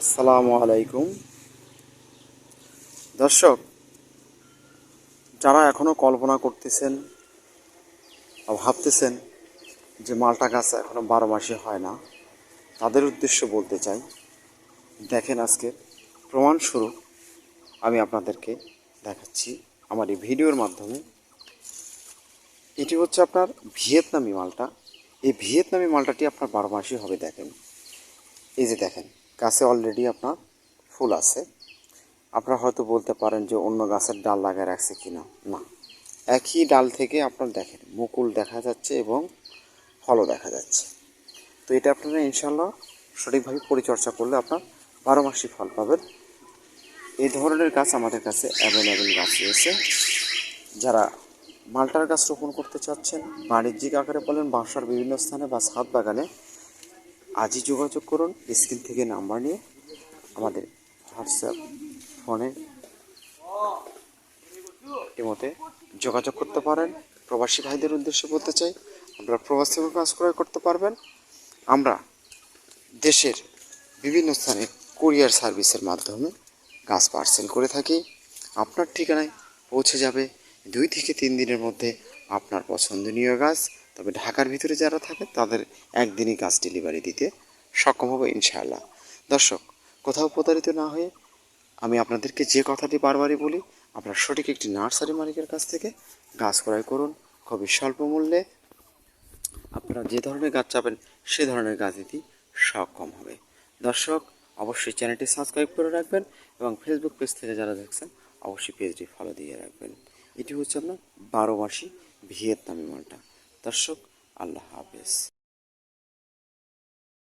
আসসালামু আলাইকুম। দর্শক, যারা এখনও কল্পনা করতেছেন ভাবতেছেন যে মালটা গাছ এখনও বারো মাসে হয় না, তাদের উদ্দেশ্য বলতে চাই, দেখেন আজকে প্রমাণস্বরূপ আমি আপনাদেরকে দেখাচ্ছি আমার এই ভিডিওর মাধ্যমে। এটি হচ্ছে আপনার ভিয়েতনামি মালটা। এই ভিয়েতনামি মালটাটি আপনার বারো মাসই হবে, দেখেন। এই যে দেখেন গাছে অলরেডি আপনার ফুল আছে। আপনারা হয়তো বলতে পারেন যে অন্য গাছের ডাল লাগায় রাখছে কি না। না একই ডাল থেকে আপনার দেখেন, মুকুল দেখা যাচ্ছে এবং ফলও দেখা যাচ্ছে। তো এটা আপনারা ইনশাল্লাহ সঠিকভাবে পরিচর্যা করলে আপনার বারো মাসই ফল পাবেন। এই ধরনের গাছ আমাদের কাছে অ্যাভেলেবেল গাছ রয়েছে। যারা মাল্টার গাছ রোপণ করতে চাচ্ছেন, বাণিজ্যিক আকারে বলেন, বাসার বিভিন্ন স্থানে বা ছাদ বাগানে আজই যোগাযোগ করুন, স্ক্রিন থেকে নাম্বার নিয়ে আমাদের হোয়াটসঅ্যাপ ফোনে ইমোতে যোগাযোগ করতে পারেন। প্রবাসী ভাইদের উদ্দেশ্যে বলতে চাই, আপনারা প্রবাস থেকে কাজ ক্রয় করতে পারবেন। আমরা দেশের বিভিন্ন স্থানে কুরিয়ার সার্ভিসের মাধ্যমে গাছ পার্সেল করে থাকি। আপনার ঠিকানায় পৌঁছে যাবে। দুই থেকে তিন দিনের মধ্যে আপনার পছন্দনীয় গাছ তবে ঢাকার ভিতরে যারা থাকে, তাদের একদিনই গাছ ডেলিভারি দিতে সক্ষম হবে ইনশাআল্লাহ। দর্শক, কোথাও প্রতারিত না হয়ে আমি আপনাদেরকে যে কথাটি বারবারই বলি, আপনার সঠিক একটি নার্সারি মালিকের কাছ থেকে গাছ ক্রয় করুন, খুবই স্বল্প মূল্যে। আপনারা যে ধরনের গাছ চাবেন, সে ধরনের গাছ দিতে সক্ষম হবে। দর্শক, অবশ্যই চ্যানেলটি সাবস্ক্রাইব করে রাখবেন এবং ফেসবুক পেজ থেকে যারা দেখছেন, অবশ্যই পেজটি ফলো দিয়ে রাখবেন। এটি হচ্ছে আপনার বারো মাসি ভিয়েতনামি মালটা। দর্শক আল্লাহ হাফেজ।